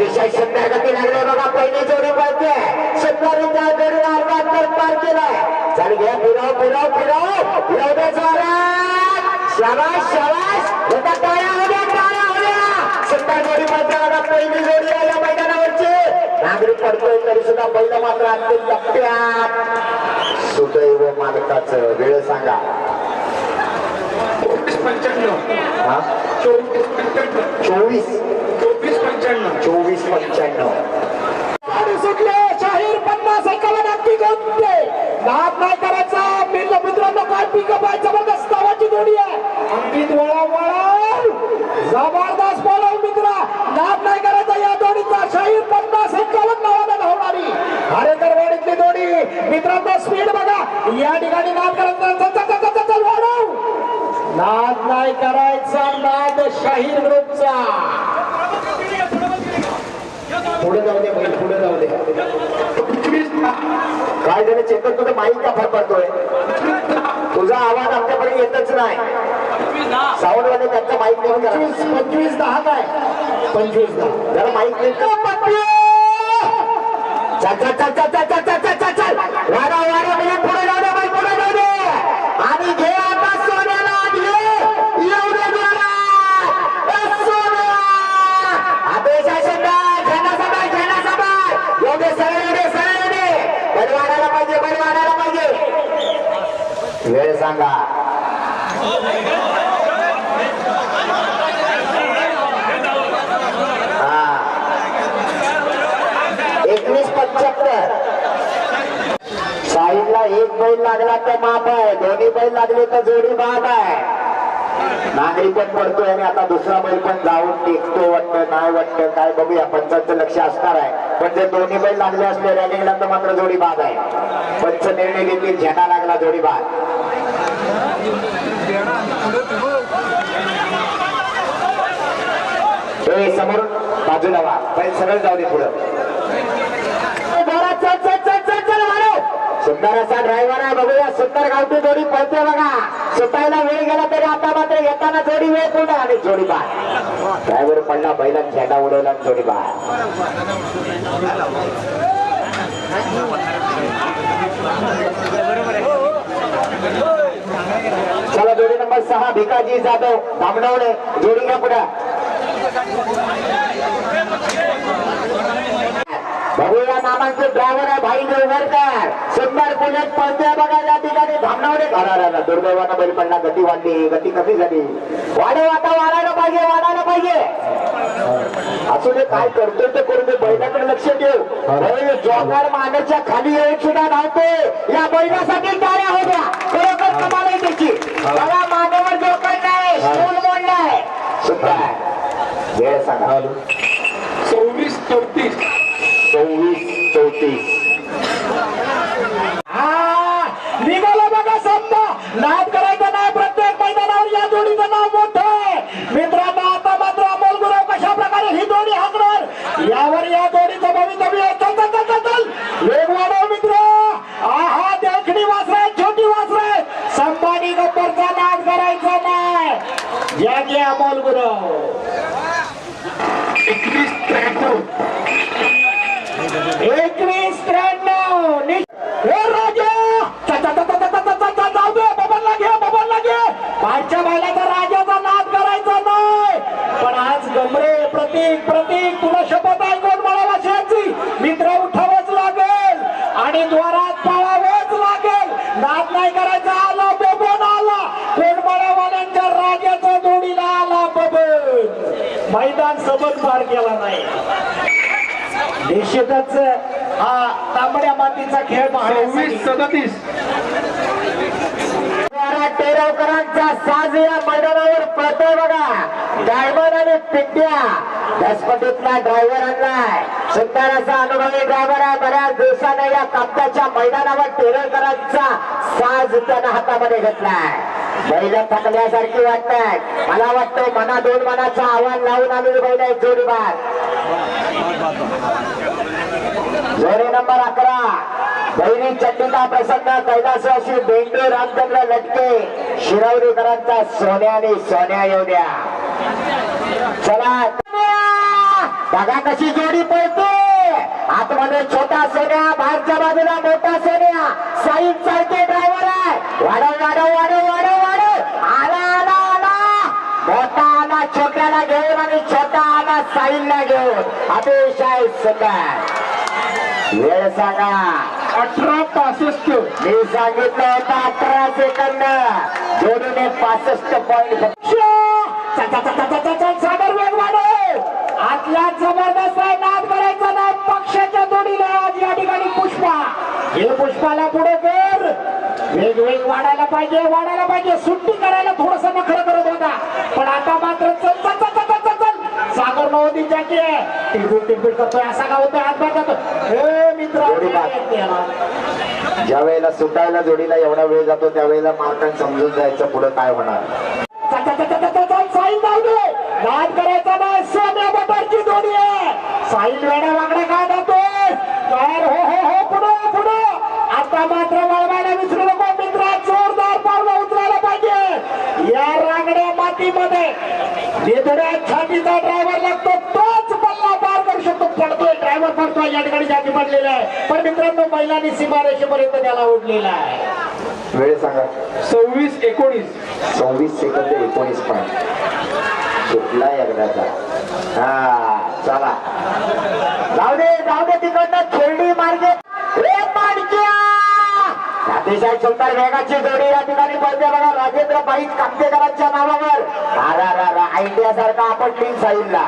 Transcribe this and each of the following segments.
अतिशय सुंदर गती लागले बघा पहिली जोडी पळते. सुंदरीच्या जोडीला अर्धा अंतर पार केलाय. चल घ्या फिरव फिरव फिरव. फिरव दे जोरात. शाबास शाबास. होता टाळ्या हो द्या टाळ्या हो द्या सुंदर जोडी पळते बघा पहिली जोडी आहे या मैदानावरची. नागरिक पडतोय तरी सुद्धा पहिलं मात्र अंतिम टप्प्यात. सुदैव मालकाचं वेळ सांगा. चोवीस पंच्याण्णव. चोवीस. पंच्याण्णव चोवीस पंच्याण्णव. सुटले शाहीर पन्नास एकावन्न अगदी गोंधळे नाद नाही करायचा मित्र मित्रांनो काय पिकअप आहे जबरदस्त आवाजची जोडी आहे. अंकित वळा वळा. जबरदस्त मित्रा. नाद नाही करायचा या जोडीचा शाहीर पन्नास एकावन्न नावाने धावणारी. हरेकरवाडीतली जोडी. मित्रांनो स्पीड बघा. या ठिकाणी नाद करायचा चल, वाढव. नाद नाही करायचा नाद शाहीर ग्रुपचा. पुढे जाऊ दे बाई पुढे जाऊ दे. काय झालं चेतन तुझं माईक का फरफडतोय तुझा आवाज आमच्याकडे येतच नाही. सावंतवाले त्यांचा माईक नेऊन पंचवीस पंचवीस दहा काय? पंचवीस दहा. जरा माईक चाचा चाचा चाचा चाचा चाचा वारा वारा पुढे वेळ सांगा. हा. एकवीस पंच्याहत्तर. साईडला एक बैल लागला तर माप आहे. दोन्ही बैल लागले तर जोडी बाद आहे. नागरी पण पडतोय आणि आता दुसरा बैल पण जाऊन टेकतो वाटतं नाही वाटतं काय बघूया. पंचांचं लक्ष असणार आहे. पण जर दोन्ही बैल लागले असले रॅलिंगला तर मात्र जोडी बाद आहे. पंच निर्णय घेतील झेंडा लागला जोडी बाद समोर बाजूला वा. बैल सरळ जाऊ दे पुढं. जोरात चल चल चल चल चल वाढव. सुंदर असा ड्रायव्हर आहे बघूया. सुंदर गावठी जोडी पळते बघा. सुटायला वेळ गेला तरी आता मात्र येताना जोडी वेळ पूर्ण आणि जोडी ड्रायव्हर पडला बैला झेंडा उडवला जोडी बाय चला जोडी नंबर सहा भिकाजी जाधव धामणवणे जोडी घ्या पुढे. बघूया नामांचे ड्रायव्हर आहे भाई देवघरकर सुंदर बुलेट पळते बघा या ठिकाणी धामणावणे घाला दुर्दैवानं बैल पडला गती वाढली गती कमी झाली. वाढव आता वाढायला पाहिजे वाढायला पाहिजे. असू दे काय करतोय ते करू दे बैलाकडे लक्ष बैल जॉगर मानेच्या खाली येऊन सुद्धा धावते या बैलासाठी टाळ्या होत्या खरोखर कमाल आहे त्याची. बघा मानेवर जोकर नाही स्टूल मोडलाय सुंदर वेळ सांगा. आणि द्वारात पळावंच लागेल. नाद नाही करायचा आला बबन आला. कोणमाळावाल्यांच्या राजाच्या जोडीला आला बबन. मैदान सबक पार केला नाही. निश्चितच हा तांबड्या मातीचा खेळ चोवीस सदतीस. टेरवकरांचा साज या मैदानावर पळतोय बघा. डायमंड आणि पिंट्या. दसपटीतला ड्रायव्हर आणलाय. सुंदर असा अनुभवी ड्रायव्हर आहे. बऱ्याच दिवसाने या कापताच्या मैदानावर टेरवकरांचा साज त्यानं हातामध्ये घेतलाय. बैल थकल्यासारखी वाटतात मला वाटतं मना दोन मनाचा आव्हान लावून आलेली बैल आहे जोडीबार जोडी नंबर अकरा. बहिणी चंडिका प्रसन्न कैलासवासी बेंडू रामचंद्र लटके शिरवलीकरांचा सोन्याने सोन्या येऊ द्या. चला. बघा कशी जोडी पळते. आतमध्ये छोटा सोन्या बाहेरच्या बाजूला मोठा सोन्या. साईड चालते ड्रायव्हर आहे. वाढव वाढव वाढव वाढव वाढव. आला आला आला. मोठा आला छोट्याला घेऊन आणि छोटा आला साईडला घेऊन. अतिशय सुंदर. वेळ सांगा. अठरा पासष्ट. मी सांगितलं होतं अठरा सेकंद. जोडीने पासष्ट पॉईंट सागर वेग वाढव आतल्या जबरदस्त आहे नाद करायचा नाही पक्षाच्या जोडीला आज या ठिकाणी पुष्पा हे पुष्पाला पुढे कर वेग वेग वाढायला पाहिजे वाढायला पाहिजे सुट्टी करायला थोडस नखर करत होता पण आता मात्र चल चल चल चल चल चल सागर नवदी जाकी टिपीट टिपीट करतोय असा का होतोय हात बार जातो हे मित्र. ज्या वेळेला सुटायला जोडीला एवढा वेळ जातो त्यावेळेला मार्कांत समजून जायचं पुढे काय होणार करायचा नाही आहे साईल वेड्या वागड्या काय जातोय बाहेर हो हो हो पुढे पुढे. आता मात्र वळवायला विसरू नको मित्रा जोरदार पावलं उचलायला पाहिजे. या रांगड्या मातीमध्ये निधड्या छातीचा ड्रायव्हर लागतो तोच पल्ला पार करू शकतो. पडतोय ड्रायव्हर पडतोय या ठिकाणी जाती पडलेला आहे. पण मित्रांनो महिलांनी सीमारेषेपर्यंत त्याला ओढलेला आहे. वेळ सांगा. सव्वीस एकोणीस. सव्वीस सेकंद एकोणीस पॉईंट सुटला एकदाचा? हा. चला जाऊ दे जाऊ दे तिकडनं खेळडी मार्गे अतिशय सुंदर वेगाची जोडी या ठिकाणी पडते बघा राजेंद्र बाईक कामतेकरांच्या नावावर रा रा रा आयडिया सारखा आपटली साईडला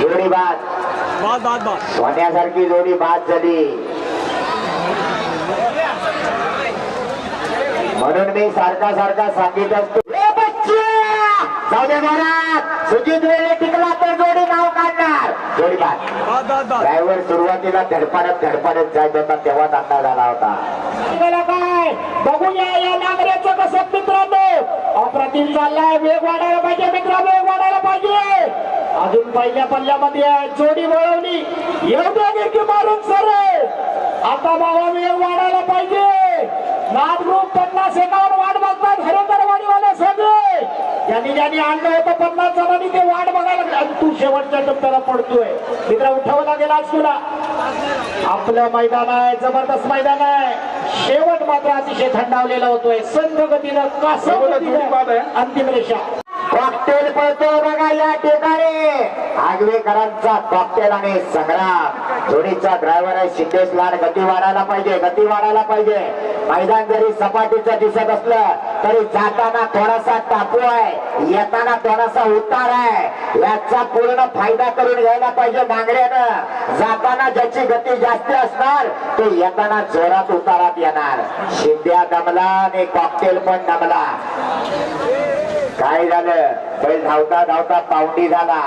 जोडी बाद सोन्यासारखी जोडी बाद झाली म्हणून मी सारखा सारखा सांगित असतो "ए बच्चा! जाऊ दे घरात सुजित वेळे टिकला तर जोडी नाव बाद ड्रायव्हर सुरुवातीला धडपडत धडपडत जायत होता तेव्हाच अंदाज आला होता. काय बघूया या नागऱ्याचं कसं मित्रांनो? अप्रतिम चाललाय वेग वाढायला पाहिजे मित्र वेग वाढायला पाहिजे. अजून पहिल्या पल्ल्यामध्ये. जोडी वळवली. एवढ्या गिरकी मारून सर. आता बाबा वेग वाढायला पाहिजे. नाद ग्रुप पन्नास एकावर वाट बघतात हरेकर वाडीवाले सगळे ज्यांनी ज्यांनी आणलं होतं पन्नास जणांनी ते वाट बघायला लागले. आणि तू शेवटच्या टप्प्याला पडतोय. मित्र उठावं लागेल आज तुला आपलं मैदान आहे जबरदस्त मैदान आहे. शेवट मात्र अतिशय थंडावलेला होतोय. संघ गतीनं कासव अंतिम रेषा. कॉकटेल पळतो बघा या ठिकाणी. आगवेकरांचा कॉकटेल आणि संग्राम. जोडीचा ड्रायव्हर आहे सिद्धेश लाड. गती वाढायला पाहिजे गती वाढायला पाहिजे. मैदान जरी सपाटीचं दिसत असलं तरी जाताना थोडासा टापू आहे येताना थोडासा उतार आहे. याचा पूर्ण फायदा करून घ्यायला पाहिजे नांगड्यानं जाताना ज्याची गती जास्त असणार ते येताना जोरात उतारात येणार. शिंद्या दमला आणि कॉकटेल पण दमला काय झालं? बैल धावता धावता पावडी झाला.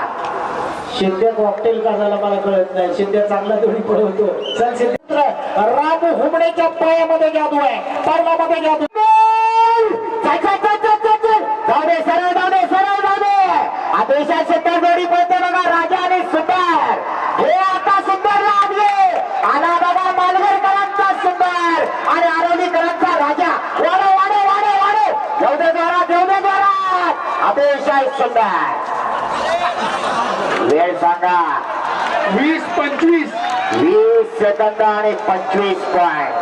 शिंदे कॉकटेल का झाला मला कळत नाही. शिंदे चांगला दोन्ही पळवतो. राम हुमणेच्या पायामध्ये जादू आहे. पर्वामध्ये जादू चल, चल, चल, चल, चल, चल. जाऊ दे सरळ जाऊ दे सरळ जाऊ दे अतिशय सुंदर जोडी पळते बघा राजा आणि सुंदर हे आता सुंदर लागले आला बघा मालवणकरांचा सुंदर. आणि आरोलीकरांचा राजा. दे दे जोरात. अतिशय सुंदर. वेळ सांगा. वीस पंचवीस. वीस सेकंद आणि पंचवीस पॉईंट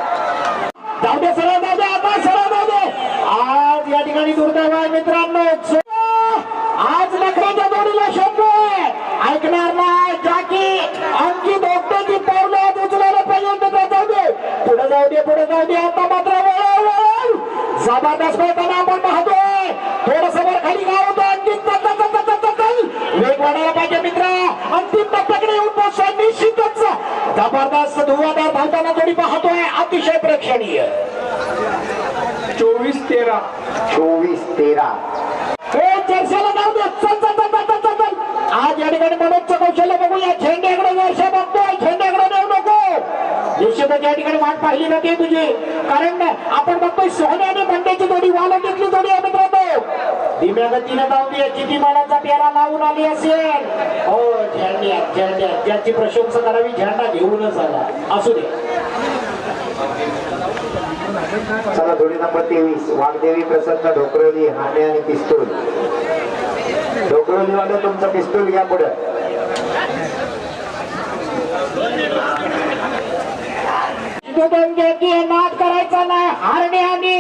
जाऊ दे सरळ जाऊ दे आता सरळ जाऊ दे आज या ठिकाणी दुर्दैव आहे मित्रांनो. आज नखरेच्या जोडीला शोधतोय ऐकणार नाही जाकी अंकित ओक्टेची पावलं आज उचलायला पाहिजे मित्र जाऊ दे. पुढे जाऊ दे पुढे जाऊ दे. आता मात्र जबरदस्त पळताना आपण पाहतोय. थोडस वर खाली काय होतो अंकित वेग वाढायला पाहिजे मित्र. अंतिम टप्प्याकडे येऊन पोहोचतोय निश्चितच. जबरदस्त धुवादार धावताना जोडी पाहतोय. अतिशय प्रेक्षणीय. चोवीस तेरा. चोवीस तेरा. हे चर्चेला जाऊ दे. चल चल चल चल चल, चल. चल आज या ठिकाणी मनोजचं कौशल्य बघूया. झेंड्याकडे वर्ष बघतोय. झेंड्याकडे देऊ नको. निश्चितच या ठिकाणी वाट पाहिली नव्हती तुझी. कारण आपण बघतोय सोहणे आणि बंड्याची जोडी वालंडीतली जोडी आहे मित्रांनो. धीम्या गतीने जाऊ दे किती मानाचा पेरा लावून आली असेल. हो झेंड्या झेंड्या. ज्याची प्रशंसा करावी. झेंडा घेऊनच आला. असू दे. चला जोडी नंबर तेवीस वाघदेवी प्रसन्न ढोकरवली हाणे आणि पिस्तूल. ढोकरवलीवाले तुमचं पिस्तूल घ्या पुढे. दोन नाद करायचा नाही. हरणे आणि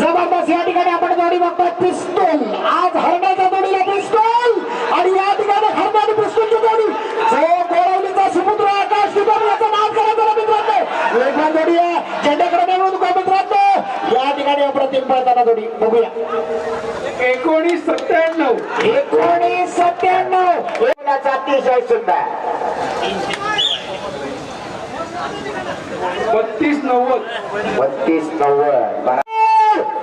जबरदस्त या ठिकाणी आपण जोडी बघतो पिस्तूल. आज हरण्याच्या जोडीला पिस्तूल आणि या ठिकाणी हरणे आणि पिस्तूलची जोडी जो गोळवलीचा सुपुत्र आकाश तिथून याचा नाद करायचा ना मित्रांनो वेगवान जोडी आहे झेंड्याकडे निवडून का मित्रांनो या ठिकाणी अप्रतिम पळताना जोडी बघूया. एकोणीस सत्त्याण्णव. एकोणीस सत्त्याण्णव. अतिशय सुंदर. बत्तीस नव्वद. बत्तीस नव्वद.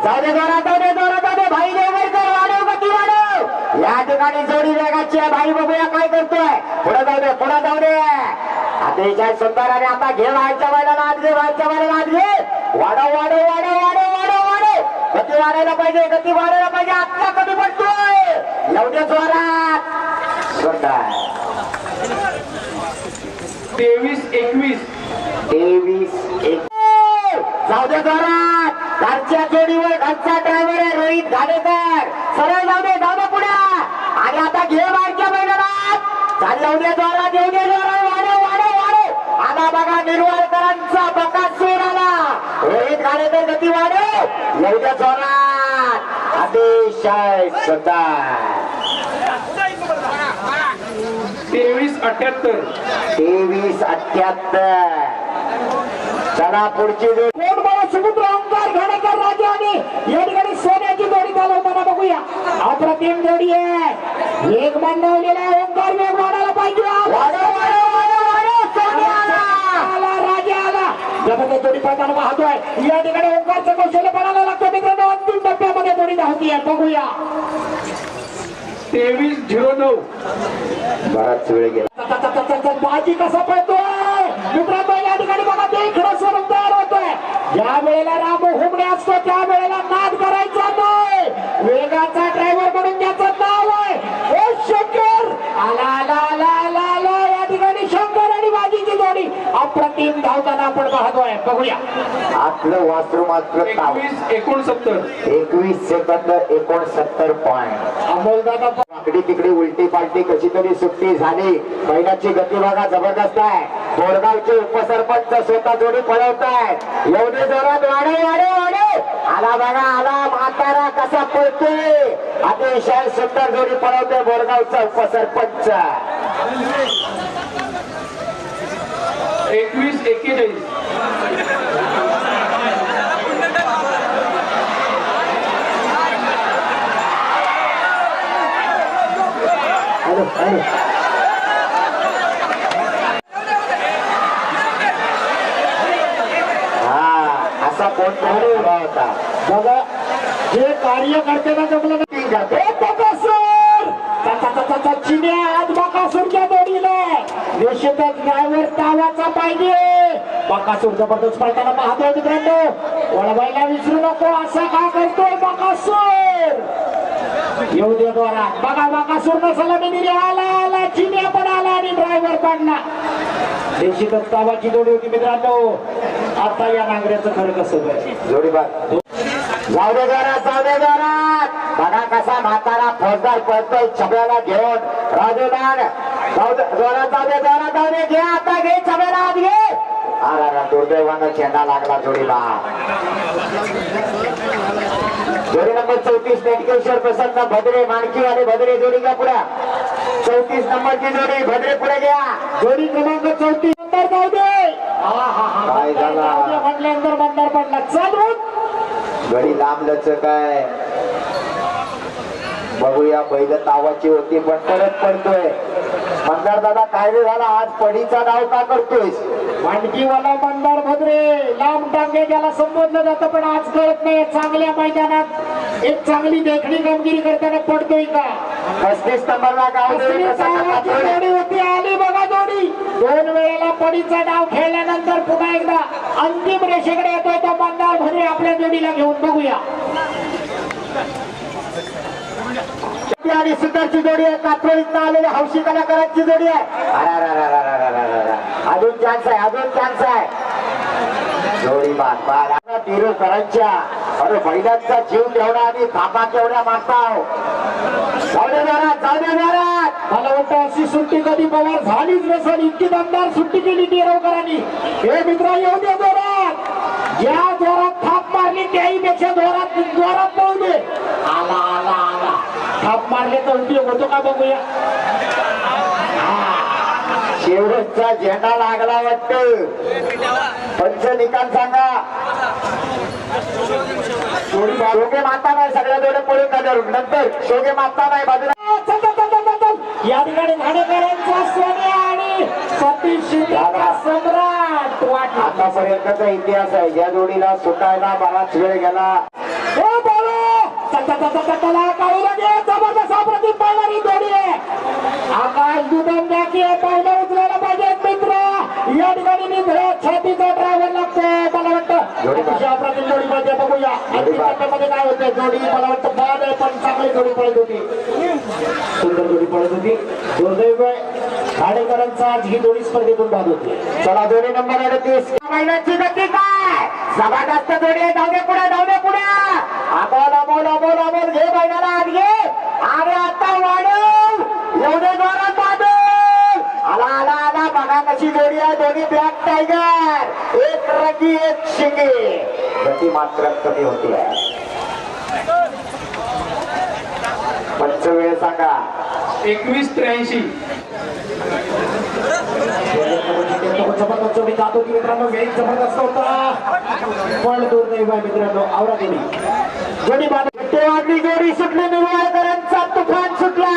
जाऊ जोरात भाई देवरकर वाढव गती वाढव. या ठिकाणी जोडी वेगाची भाई बघूया काय करतोय. पुढे जाऊ दे पुढे जाऊ दे. अतिशय सुंदर आणि आता घे व्हायच्या वेळेला नाद घे व्हायच्या वेळेला नाद घे वाढव वाढव वाढव वाढव वाढव वाढव. गती वाढायला पाहिजे गती वाढायला पाहिजे. आत्ता कमी पडतोय. एवढ्या जोरात. सुंदर तेवीस एकवीस. तेवीस एक. जाऊ दे जोरात. घरच्या जोडीवर घरचा ड्रायव्हर आहे रोहित घाडेकर सरळ जाऊ दे जाऊ दे पुढे. आणि आता घे बारच्या मैदानात. चाल जाऊ दे जोरात येऊ दे जोरात वाढव वाढव वाढव आला बघा निर्वाळकरांचा बकासूर आला रोहित घाडेकर गती वाढव. दे जोरात. अतिशय सुंदर. तेवीस अठ्याहत्तर. तेवीस अठ्याहत्तर. चला पुढची जोडी. कोण मला सुपुत्र ओंकार घाणेकर राजा आणि या ठिकाणी सोन्याची जोडी चालवताना बघूया. अप्रतिम जोडी आहे. एक आहे. ओंकार वेग वाढायला पाहिजे वाढव, वाढव, वाढव, वाढव, सोन्या आला. आला राजा आला दोन्ही पैदान पळताना पाहतोय या ठिकाणी ओंकारचं कौशल्य पडायला लागतो. मित्रांनो अंतिम टप्प्यामध्ये दोन्ही धावती आहे बघूया. तेवीस झिरो नऊ. बराच वेळ गेला. त- त- त- त- त- बाजी कसा पळतोय? मित्रांनो या ठिकाणी बघा ते खरं स्वरूप तयार होतोय. ज्या वेळेला राम हुमणे असतो त्या वेळेला नाद करायचा नाही वेगाचा ड्रायव्हर म्हणून ज्याचं नाव आहे ओ शंकर आला आला आला आला आला या ठिकाणी शंकर आणि बाजीची जोडी. अप्रतिम धावताना आपण पाहतोय बघूया. आपलं वासरूम आपलं ताव. एकवीस एकोणसत्तर. एकवीस सेकंद एकोणसत्तर पॉइंट अमोल दादा वाकडी तिकडी उलटी पालटी कशी तरी सुट्टी झाली. बैलाची गती बघा जबरदस्त आहे. बोरगावचे उपसरपंच स्वतः जोडी पळवतायत. एवढे जोरात वाढे वाढे वाढे. आला बघा आला. म्हातारा कसा पळतोय? अतिशय सुंदर जोडी पळवतोय बोरगावचा उपसरपंच. एकवीस एक्केचाळीस हा असा कोण तरी उभा होता. बघा जे कार्य करते ना जमलं नाही. Acting करतो. आता चा- चिन्या आज बकासूरच्या जोडीला. निश्चितच ड्रायव्हर तावाचा पाहिजे बकासूर जबरदस्त पळताना पाहतोय मित्रांनो. वळवायला विसरू नको असा का करतोय बकासूर? येऊ दे द्वारा बघा बकासूर नसला मी आला आला चिन्या पण आला आणि ड्रायव्हर पण निश्चितच तावाची जोडी होती मित्रांनो. आता या नांगऱ्याचं खरं कसं जोडी बाग जाऊ दे जोरात जाऊ दे जोरात. फौजदार पळतोय छबड्याला घेऊन. राजूदान जोरात जाऊ जोरात जाऊ घे आता घे छबड्याला आत घे. अरे दुर्दैवानं चेंडा लागला जोडीला जोडी नंबर चौतीस नेटकेश्वर प्रसन्न भद्रे माणकी आणि भद्रे जोडी का पुढे? चौतीस नंबरची जोडी भद्रे पुढे घ्या. जोडी क्रमांक चौतीस. नंबर जाऊ दे. काय झाला? म्हटल्यानंतर बंदर पडला. चालून गडी लांब लचक आहे. बघूया बैल तावाची होती पण परत पडतोय. मंदार दादा काय रे झाला? आज पडीचा डाव का करतोयस? मांडकीवाला मंदार भद्रे लांब टांगे ज्याला संबोधलं जातं पण आज कळत नाही चांगल्या मैदानात एक चांगली देखणी कामगिरी करताना पडतोय का? गाव कसली जोडी होती आली बघा जोडी. दोन वेळेला पडीचा डाव खेळल्यानंतर पुन्हा एकदा अंतिम रेषेकडे येतोय तो मंदार भद्रे आपल्या जोडीला घेऊन बघूया. आणि सुंदरची जोडी आहे. कात्रोळीत आलेली हौशी कलाकारांची जोडी आहे. अजून चान्स आहे अजून चान्स आहे जोडी बाद बाद तिरुकरांच्या अरे महिलांचा जीव केवढा आणि थापा केवढ्या मागताव जाऊ दे जोरात, जाऊ मला वाटतं अशी सुट्टी कधी पवार झालीच नसेल इतकी दमदार सुट्टी केली टिरवकरांनी हे मित्र येऊ दे जोरात या जोरात थाप मारली त्याही पेक्षा जोरात जोरात पळू दे आला आला थाप मारले तर उपयोग होतो का बघूया? शेवटचा झेंडा लागला वाटत. पंच निकाल सांगा शोगे माता नाही सगळ्या जोडे पळून जाणार नंतर शोगे माता नाही बाजूला. या ठिकाणी घाणेकरांचा सोन्या आणि सतीश सम्राट आतापर्यंतचा इतिहास आहे. या जोडीला सुटायला बराच वेळ गेला हो बाळू चल, चल, चल, चल, चला काढू लागे जबरदस्त अप्रतिम जोडी आहे आकाश दुबन द्याकी पावलं उचलायला पाहिजे मित्र या ठिकाणी छातीचा ड्रायव्हर लागतो मला वाटतं अप्रतिम जोडी पाहिजे बघूया काय होते जोडी मला वाटतं बाद आहे. पण चांगली जोडी पळत होती सुंदर जोडी होती दुर्दैव खाडेकरांचा आज ही जोडी स्पर्धेतून बाद होती चला जोडी नंबर अडतीस. महिन्याची गती काय जबरदस्त जोडी आहे. धावणे पुढे धावणे पुढे. अमोल अमोल अमोल अमोल घे महिन्याला आत घे. अरे आता वाढव. एवढे जोरात वाढव आला आला आला. बघा कशी जोडी आहे. दोन्ही ब्लॅक टायगर एक रगी एक शिंगे. गती मात्र कमी होती. आहे पंच वेळ सांगा. एकवीस त्र्याऐंशी. जबरदस्त जोडी जात होती. मित्रांनो वेग जबरदस्त होता पण दुर्दैव आहे मित्रांनो आवरा जोडी जोडी सुटली निवळकरांचा तुफान सुटला.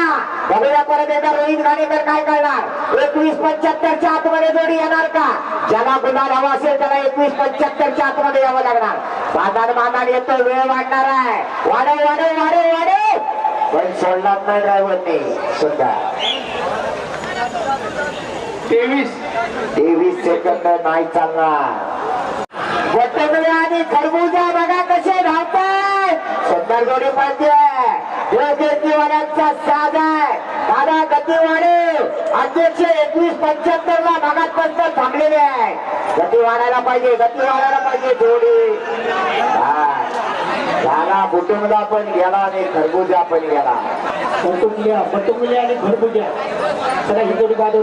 बघूया परत एकदा रोहित गाणेकर काय करणार? एकवीस पंच्याहत्तरच्या आतमध्ये जोडी येणार का? ज्याला गुलाल हवा असेल त्याला एकवीस पंच्याहत्तरच्या आतमध्ये यावं लागणार. बाजार बाजार येतो वेळ वाढणार आहे. वाढव वाढव वाढव वाढव. पण सोडणार नाही ड्रायव्हरने सुद्धा. तेवीस. तेवीस सेकंद नाही चालणार. आणि खरबूजा बघा कसे धावताय आहे. दादा अध्यक्ष एकवीस पंच्याहत्तर ला भागात पंच थांबलेले आहे. गती वाढायला पाहिजे गती वाढायला पाहिजे जोडी. हा. झाला बुटुंबला पण गेला आणि खरबूजा पण गेला. बटुकल्या बटुकल्या आणि खरबुज्या चला ही जोडी बाद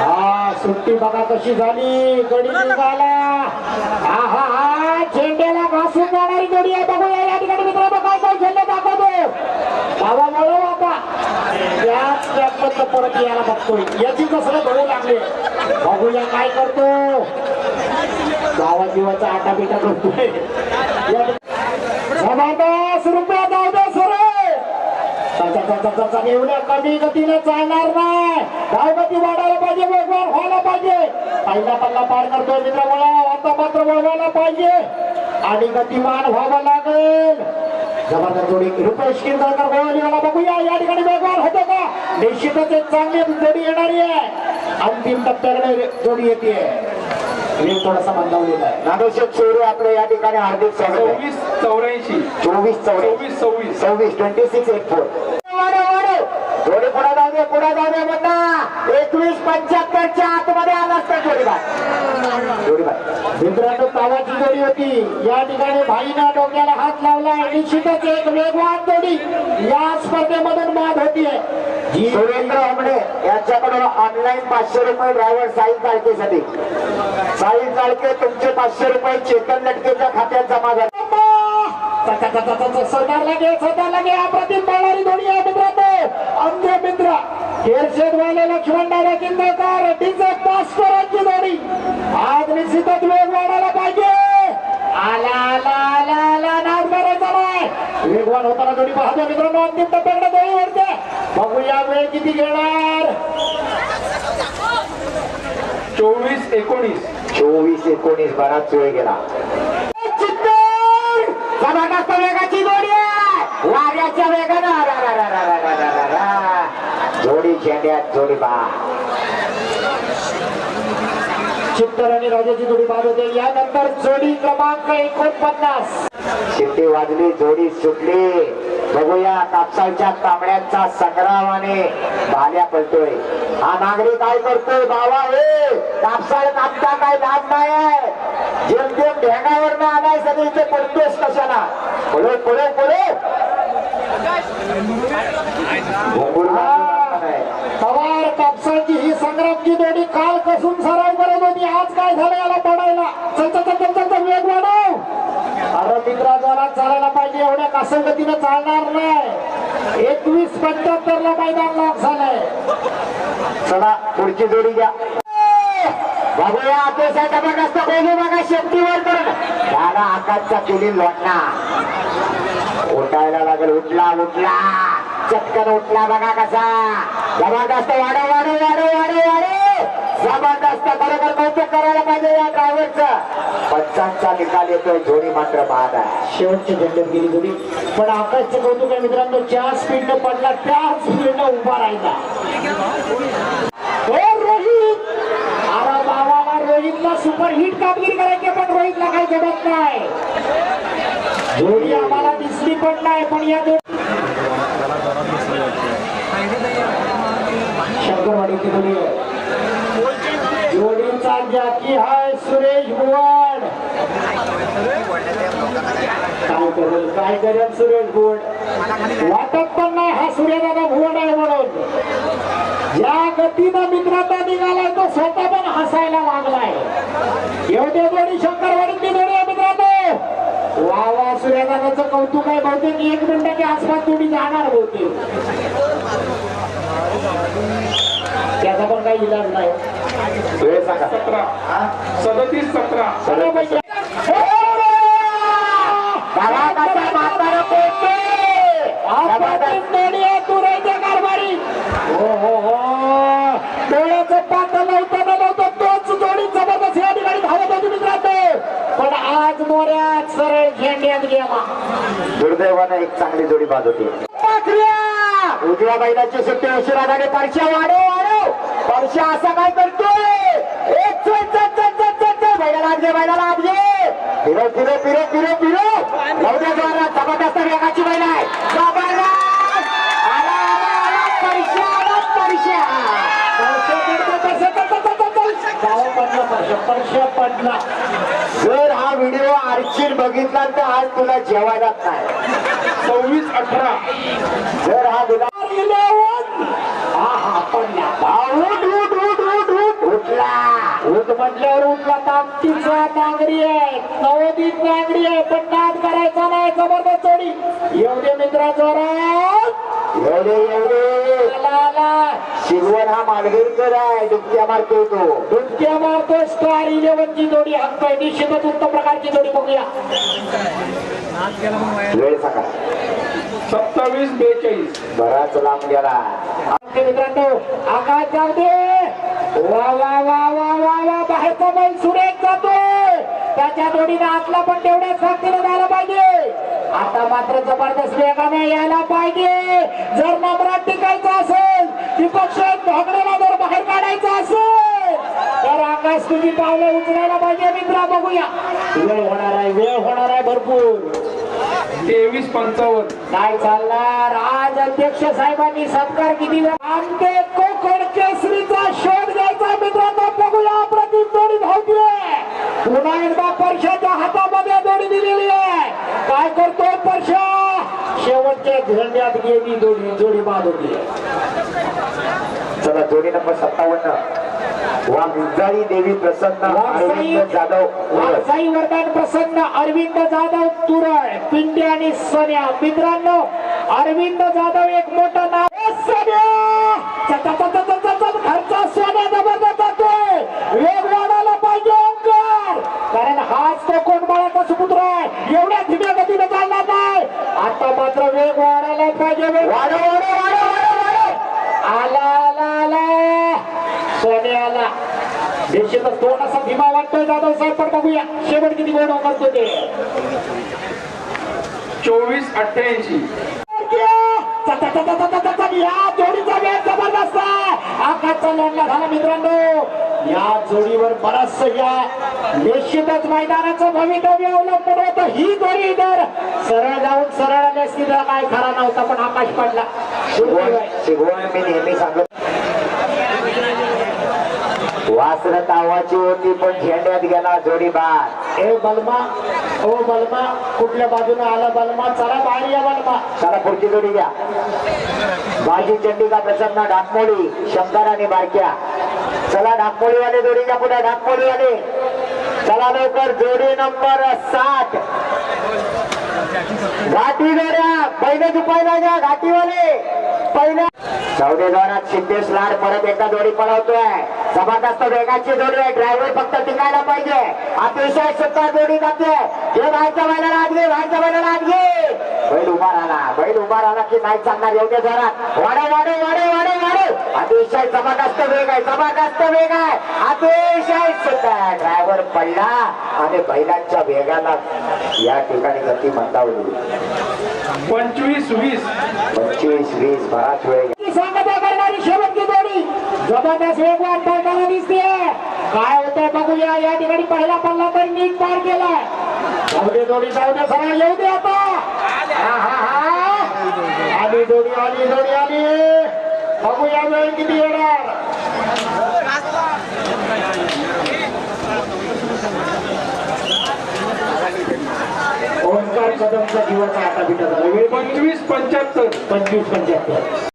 हा सुट्टी बघा कशी झाली. गडी निघाला. हा हा हा झेंड्याला घासून जाणारी जोडी आहे बघूया. या ठिकाणी मित्रांनो काय काय खेळले दाखवतो. बाबा म्हणू आता त्याच कॅम्पचं परत यायला बघतोय. याची कसं धरू लागले. बघूया काय करतो. गावा जीवाचा आटा बिटा करतोय या जबरदस्त रुपया जाऊ दे सर. एवढ्या कमी गतीने चालणार नाही. धावगती वाढायला पाहिजे वेगवान व्हायला पाहिजे. पहिला पल्ला पार करतोय मित्र वळा आता मात्र वळवायला पाहिजे. आणि गतिमान व्हावं लागेल. जबरदस्त जोडी रुपेश किंदळकर गोवालीवाला बघूया. या ठिकाणी वेगवान होते का? निश्चितच एक चांगली जोडी येणारी आहे. अंतिम टप्प्याकडे जोडी येते थोडासा मंदावलेला आहे. नागेश्वर चोरू आपलं या ठिकाणी हार्दिक स्वागत आहे. सव्वीस चौऱ्याऐंशी. चोवीस चौवीस सव्वीस सव्वीस. सव्वीस ट्वेंटी सिक्स एट फोर थोडे पुढे जाऊ दे पुढे जाऊ दे म्हणा एकवीस पंच्याहत्तरच्या आतमध्ये आला असता जोडीबार जोडीबार मित्रांनो तावाची जोडी होती. या ठिकाणी भाईना डोक्याला हात लावला निश्चितच एक वेगवान जोडी या स्पर्धेमधून बाद होतीये. सुरेंद्र आमणे यांच्याकडून ऑनलाईन पाचशे रुपये ड्रायव्हर साई चाळकेसाठी. साई चाळके तुमचे पाचशे रुपये चेतन लटकेच्या खात्यात जमा झाले. सरकार लागे सरकार लागे अप्रतिम पळणारी जोडी आहे मित्रांनो अंध्य मित्र केरशेड वाले लक्ष्मण दादा किंदकर डीजे पास्करांची जोडी आज निश्चितच वेग वाढायला पाहिजे आला आला आला आला नाद मारायचा नाही वेगवान होताना जोडी पाहतो मित्रांनो अंतिम टप्प्याकडे जोडी वरते बघूया वेळ किती घेणार चोवीस एकोणीस. चोवीस एकोणीस बराच वेळ गेला. मोठी गोडी आहे. वाऱ्याच्या वेगानं. जोडी चेंड्यात जोडी बा. चित्तर आणि राजाची जोडी बाद होते. यानंतर जोडी क्रमांक एकोणपन्नास. शिट्टी वाजली जोडी सुटली. बघूया कापसाच्या तांबड्यांचा संग्रामाने आणि भाल्या पलतोय. हा नागरिक काय करतोय? बाबा हे कापसाळ कापता काय धाम नाही जेमतेम ढेंगावर ना सगळी इथे पडतोस कशाला? पुढे पुढे पुढे. पवार कापसाची ही संग्रामची दोन्ही काल कसून सराव करत होती. आज काय झालं याला पडायला? चल चल चल चल चल वेग वाढव. चालायला पाहिजे. एवढ्या कसंगतीनं चालणार नाही. एकवीस पंच्याहत्तर ला मैदान लाभ झालंय. चला पुढची जोडी घ्या. बघूया अतिशय जबरदस्त बोलू बघा शेपटीवर करून दादा आकाशचा केली लोटला उठायला लागेल. उठला उठला. चटकन उठला बघा कसा. जबरदस्त वाढव वाढव वाढव वाढव वाढव जबरदस्त बरोबर कौतुक करायला पाहिजे या ड्रायव्हरचं पंचांचा निकाल येतोय. जोडी मात्र बाद आहे. शेवटची झेंड्यात गेली जोडी. पण आकाशचं कौतुक आहे मित्रांनो. ज्या स्पीडनं पडला त्याच स्पीडनं उभा राहिला हो रोहित अरे बाबाला रोहितला सुपर हिट कामगिरी करायची पण रोहितला काही जमत नाही. जोडी आम्हाला दिसली पण नाही पण या जोडी शंकरवाडीची जोडी आहे जोडीचा जाकी हाय सुरेश भुवन. काय करेल काय करेल सुरेश भुवन? वाटत पण नाही हा सूर्यदादा भुवन आहे म्हणून. ज्या गतीनं मित्राचा निघालाय तो स्वतः पण हसायला लागलाय. एवढे शंकरवाडीची जोडी आहे मित्रांनो. वा वा सूर्यदादाचं कौतुक आहे. बहुतेक एक मिनिटाच्या आसपास जोडी जाणार बहुतेक. त्याचा पण काही इलाज नाही. सतरा. सदतीस सतरा. मोऱ्यात सरळ झेंड्यात गेला. दुर्दैवानं एक चांगली जोडी बाज होती. उजव्या बैलाची सुट्टी उशिरा झाली. परशा वाढो वाढो परशा असा काय करतोय? एक बैलाला आज पडतो, पडलं गाव स्पर्श पडला जर हा व्हिडिओ आरचीन बघितला तर आज तुला जेवायला नाही. सव्वीस अठरा. जर हा गुन्हा हा हा पडला उठ उठ उठ उठ उठ. उठला. उठ म्हटल्यावर उठला ताकदीचा नांगरी आहे नवोदित नांगरी आहे पण नाद करायचा नाही समोर चोरी एवढे मित्रा जोरात. एवढे एवढे शिगवण हा मालगीरकर आहे डुबक्या मारतोय तो डुबक्या मारतो स्टार इलेव्हन ची जोडी हक्क निश्चितच उत्तम प्रकारची जोडी बघूया वेळ सांगा सत्तावीस बेचाळीस बराच लांब गेला आमचे मित्रांनो आकाश जाऊ वा वा वा वा वा वा बाहेरचा बैल सुरेख जातोय त्याच्या जोडीने आतला पण तेवढ्याच साक्षीला जायला पाहिजे आता मात्र जबरदस्त वेगाने यायला पाहिजे. जर नंबरात टिकायचं असेल दीपक शेठ भोगड्याला जर बाहेर काढायचं असेल तर आकाश तुम्ही पावले उचलायला पाहिजे मित्रा बघूया. वेळ होणार आहे वेळ होणार आहे भरपूर. तेवीस पंचावन्न. काय चालणार? आज अध्यक्ष साहेबांनी सत्कार किती आमचे कोकण केसरीचा शोध घ्यायचा मित्रांनो बघूया प्रतिम जोडी धावतीये. पुन्हा एकदा परशाच्या हातामध्ये जोडी दिलेली आहे काय करतोय परशा शेवटच्या झेंड्यात गेली जोडी जोडी बाद होती चला जोडी नंबर सत्तावन्न वा मिंजाळी देवी प्रसन्न अरविंद जाधव. वाघसाई वरदान प्रसन्न अरविंद जाधव तुरळ पिंडे आणि सोन्या मित्रांनो अरविंद जाधव एक मोठं नाव सोन्या घरचा सोन्या जबरदस्त कोण कोंडमाळ्याचा सुपुत्र एवढ्या धीम्या गतीने चालणार नाही आता मात्र वेग वाढायला पाहिजे वेग वाढव वाढव आला आला आला सोने आला निश्चितच दोन असा धीमा वाटतोय जाधव साहेब पण बघूया शेवट किती गोड करतो ते चोवीस अठ्ठ्याऐंशी या जोडीचा वेळ जबरदस्त आकाशचा लोंडा झाला मित्रांनो या जोडीवर बराच या निश्चितच मैदानाचं भवितव्य अवलंबून होतं. ही जोडी जर सरळ जाऊन सरळ आली असती तर काय खरा नव्हता पण आकाश पडला. शिगवण मी नेहमी सांगत वासरत आवाची होती पण झेंड्यात गेला जोडी बाद ए बलमा. हो बलमा कुठल्या बाजूने आला बलमा? चला बाहेर या बलमा. चला पुढची जोडी घ्या. बाजी चंडिका प्रसन्न ढाकमोळी शंकर आणि बारक्या. चला डाकमोळीवाले जोडीच्या पुढे ढाकमोळीवाले चला लवकर जोडी नंबर सात. घाटी जोड्या पहिले दुपायला घ्या घाटीवाले. पहिल्या चौदे जोरात सिद्धेश लाड परत एकदा जोडी पळवतोय. जबरदस्त वेगाची जोडी आहे. ड्रायव्हर फक्त टिकायला पाहिजे. अतिशय सुद्धा जोडी जाते हे आत घे बाहेरच्या बैलाला आत घे. बैल उभा राहिला. बैल उभा राहिला की नाही चालणार एवढे जोरात. वाढव वाढव वाढव वाढव वाढव. अतिशय जबरदस्त वेग आहे जबरदस्त वेग आहे. अतिशय सुद्धा ड्रायव्हर पडला आणि बैलांच्या वेगाला या ठिकाणी गती मंदावली पंचवीस वीस. पंचवीस वीस बराच वेळ करणारी शेवटची जोडी जबरदस्त वेगवान पळताना दिसते काय होतंय बघूया. या ठिकाणी पहिला पल्ला तर नीट पार केलाय. दे जोडी जाऊ दे सगळं येऊ दे आता. आली जोडी आली जोडी आली बघूया वेळ किती येणार. ओंकार कदमचा दिवस आता पंचवीस पंच्याहत्तर. पंचवीस पंच्याहत्तर.